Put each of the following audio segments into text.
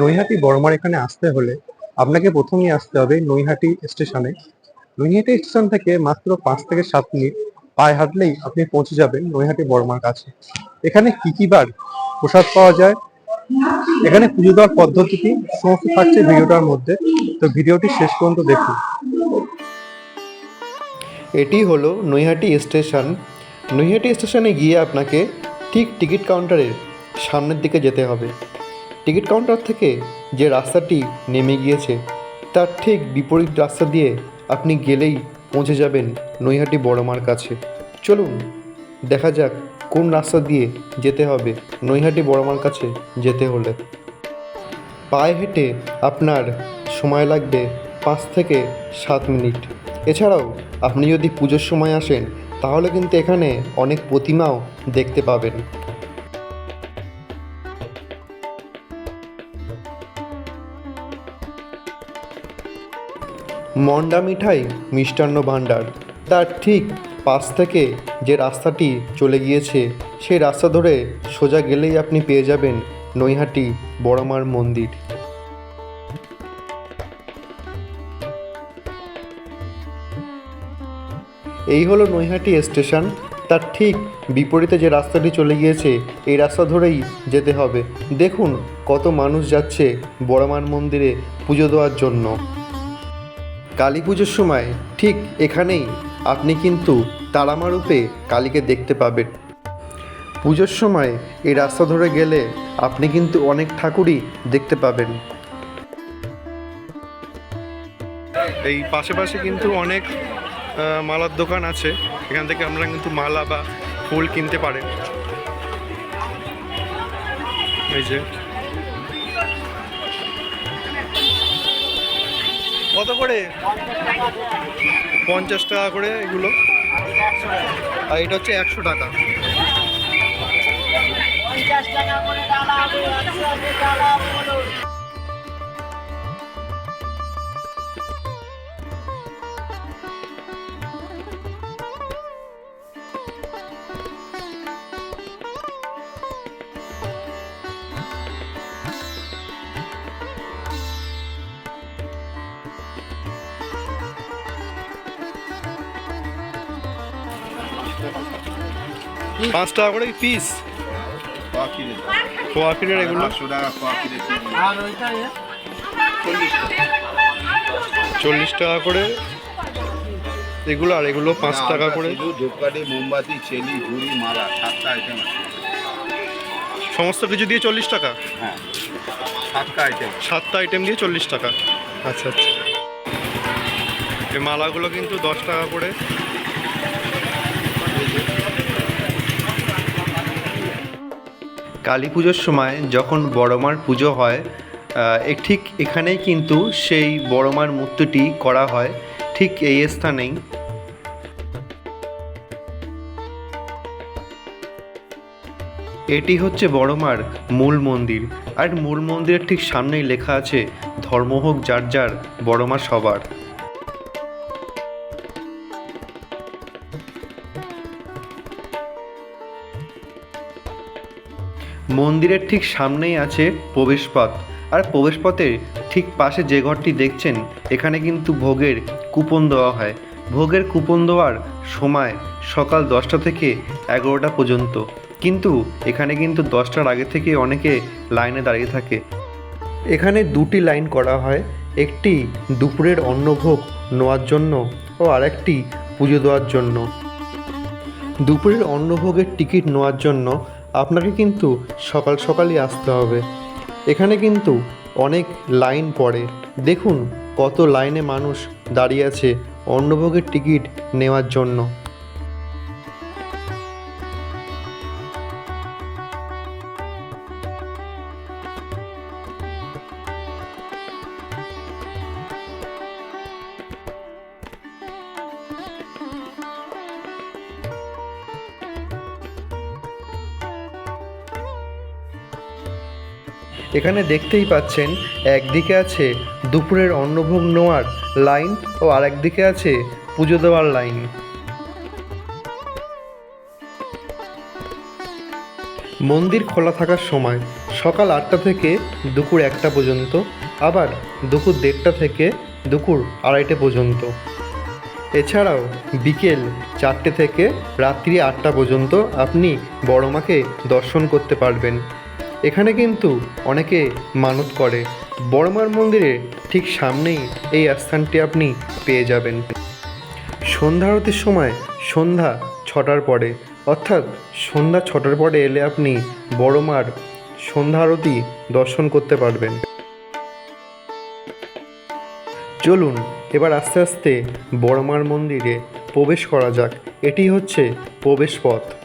নৈহাটি বড়মার এখানে আসতে হলে আপনাকে প্রথমেই আসতে হবে নৈহাটি স্টেশনে। নৈহাটি স্টেশন থেকে মাত্র পাঁচ থেকে সাত মিনিট পায়ে হাঁটলেই আপনি পৌঁছে যাবেন নৈহাটি বড়মার কাছে। এখানে কি কি বার প্রসাদ পাওয়া যায়? এখানে পুজো দেওয়ার পদ্ধতিটি, সমস্ত থাকছে ভিডিওটার মধ্যে। তো ভিডিওটি শেষ পর্যন্ত দেখুন। এটি হলো নৈহাটি স্টেশন। নৈহাটি স্টেশনে গিয়ে আপনাকে ঠিক টিকিট কাউন্টারের সামনের দিকে যেতে হবে। টিকিট কাউন্টার থেকে যে রাস্তাটি নেমে গিয়েছে, তার ঠিক বিপরীত রাস্তা দিয়ে আপনি গেলেই পৌঁছে যাবেন নৈহাটি বড়মার কাছে। চলুন, দেখা যাক কোন রাস্তা দিয়ে যেতে হবে নৈহাটি বড়মার কাছে যেতে হলে। পায়ে হেঁটে আপনার সময় লাগবে পাঁচ থেকে সাত মিনিট। এছাড়াও আপনি যদি পুজোর সময় আসেন, তাহলে কিন্তু এখানে অনেক প্রতিমাও দেখতে পাবেন। মন্ডা মিঠাই মিষ্টান্ন ভাণ্ডার। তার ঠিক পাশ থেকে যে রাস্তাটি চলে গিয়েছে, সেই রাস্তা ধরে সোজা গেলেই আপনি পেয়ে যাবেন নৈহাটি বড়মার মন্দির। এই হলো নৈহাটি স্টেশন। তার ঠিক বিপরীতে যে রাস্তাটি চলে গিয়েছে, এই রাস্তা ধরেই যেতে হবে। দেখুন কত মানুষ যাচ্ছে বড়মার মন্দিরে পুজো দেওয়ার জন্য। কালী পুজোর সময় ঠিক এখানেই আপনি কিন্তু তারামা রূপে কালীকে দেখতে পাবেন। পুজোর সময় এই রাস্তা ধরে গেলে আপনি কিন্তু অনেক ঠাকুরই দেখতে পাবেন। এই পাশে পাশে কিন্তু অনেক মালার দোকান আছে। এখান থেকে আমরা কিন্তু মালা বা ফুল কিনতে পারেন। এই যে। কত করে? পঞ্চাশ টাকা করে এগুলো। আর এটা হচ্ছে একশো টাকা। পাঁচ টাকা করে পিস এগুলো। চল্লিশ টাকা করে এগুলো আর এগুলো পাঁচ টাকা করে। ধূপকাঠি মোমবাতি চেলি ঝুড়ি মালা সাতটা আইটেম সমস্ত কিছু দিয়ে চল্লিশ টাকা? হ্যাঁ সাতটা আইটেম সাতটা আইটেম দিয়ে চল্লিশ টাকা। আচ্ছা আচ্ছা। এই মালাগুলো কিন্তু দশ টাকা করে। কালী পুজোর সময় যখন বড়মার পুজো হয় ঠিক এখানেই কিন্তু সেই বড়মার মূর্তিটি করা হয়, ঠিক এই স্থানেই। এটি হচ্ছে বড়মার মূল মন্দির, আর মূল মন্দিরের ঠিক সামনেই লেখা আছে ধর্ম হোক যার যার, বড়মা সবার। মন্দিরের ঠিক সামনেই আছে প্রবেশপথ। আর প্রবেশপথের ঠিক পাশে যে ঘরটি দেখছেন, এখানে কিন্তু ভোগের কুপন দেওয়া হয়। ভোগের কুপন দেওয়ার সময় সকাল দশটা থেকে এগারোটা পর্যন্ত। কিন্তু এখানে কিন্তু দশটার আগে থেকে অনেকে লাইনে দাঁড়িয়ে থাকে। এখানে দুটি লাইন করা হয়, একটি দুপুরের অন্নভোগ নেওয়ার জন্য ও আরেকটি পুজো দেওয়ার জন্য। দুপুরের অন্নভোগের টিকিট নেওয়ার জন্য আপনাকে কিন্তু সকাল সকালই আসতে হবে। এখানে কিন্তু অনেক লাইন পড়ে। দেখুন কত লাইনে মানুষ দাঁড়িয়ে আছে অন্নভোগের টিকিট নেওয়ার জন্য। এখানে দেখতেই পাচ্ছেন, একদিকে আছে দুপুরের অন্নভোগ নেওয়ার লাইন ও আরেকদিকে আছে পুজো দেওয়ার লাইন। মন্দির খোলা থাকার সময় সকাল আটটা থেকে দুপুর একটা পর্যন্ত, আবার দুপুর দেড়টা থেকে দুপুর আড়াইটে পর্যন্ত। এছাড়াও বিকেল চারটে থেকে রাত্রি আটটা পর্যন্ত আপনি বড় মাকে দর্শন করতে পারবেন। এখানে কিন্তু অনেকে মানত করে। বড়মার মন্দিরের ঠিক সামনেই এই আস্থানটি আপনি পেয়ে যাবেন। সন্ধ্যা আরতির সময় সন্ধ্যা ছটার পরে, অর্থাৎ সন্ধ্যা ছটার পরে এলে আপনি বড়মার সন্ধ্যা আরতি দর্শন করতে পারবেন। চলুন, এবার আস্তে আস্তে বড়মার মন্দিরে প্রবেশ করা যাক। এটি হচ্ছে প্রবেশ পথ।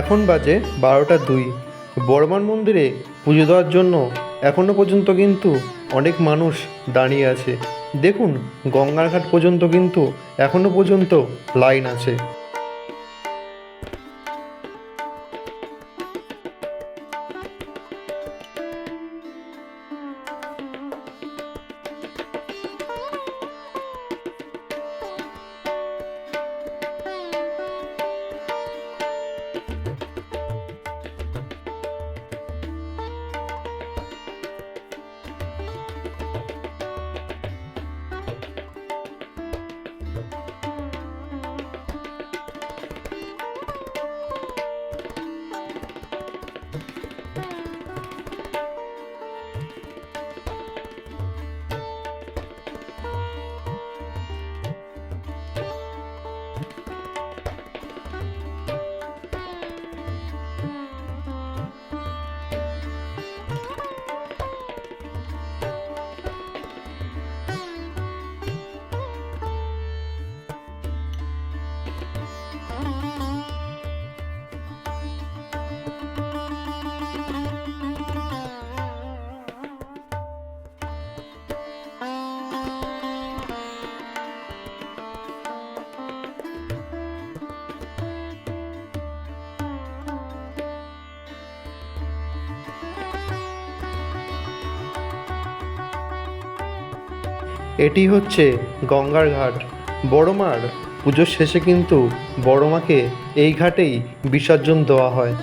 এখন বাজে বারোটা দুই। বর্মান মন্দিরে পুজো দেওয়ার জন্য এখনও পর্যন্ত কিন্তু অনেক মানুষ দাঁড়িয়ে আছে। দেখুন, গঙ্গার ঘাট পর্যন্ত কিন্তু এখনও পর্যন্ত লাইন আছে। এটি হচ্ছে গঙ্গার ঘাট। বড়মার পুজোর শেষে কিন্তু বড়মাকে এই ঘাটেই বিসর্জন দেওয়া হয়।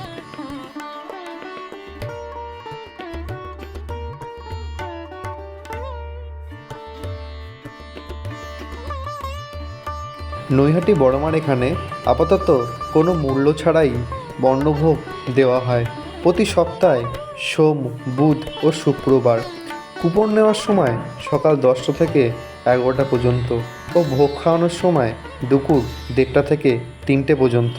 নৈহাটি বড়মার এখানে আপাতত কোনো মূল্য ছাড়াই বর্ণভোগ দেওয়া হয়। প্রতি সপ্তাহে সোম, বুধ ও শুক্রবার। কুপন নেওয়ার সময় সকাল দশটা থেকে এগারোটা পর্যন্ত ও ভোগ খাওয়ানোর সময় দুপুর দেড়টা থেকে তিনটে পর্যন্ত।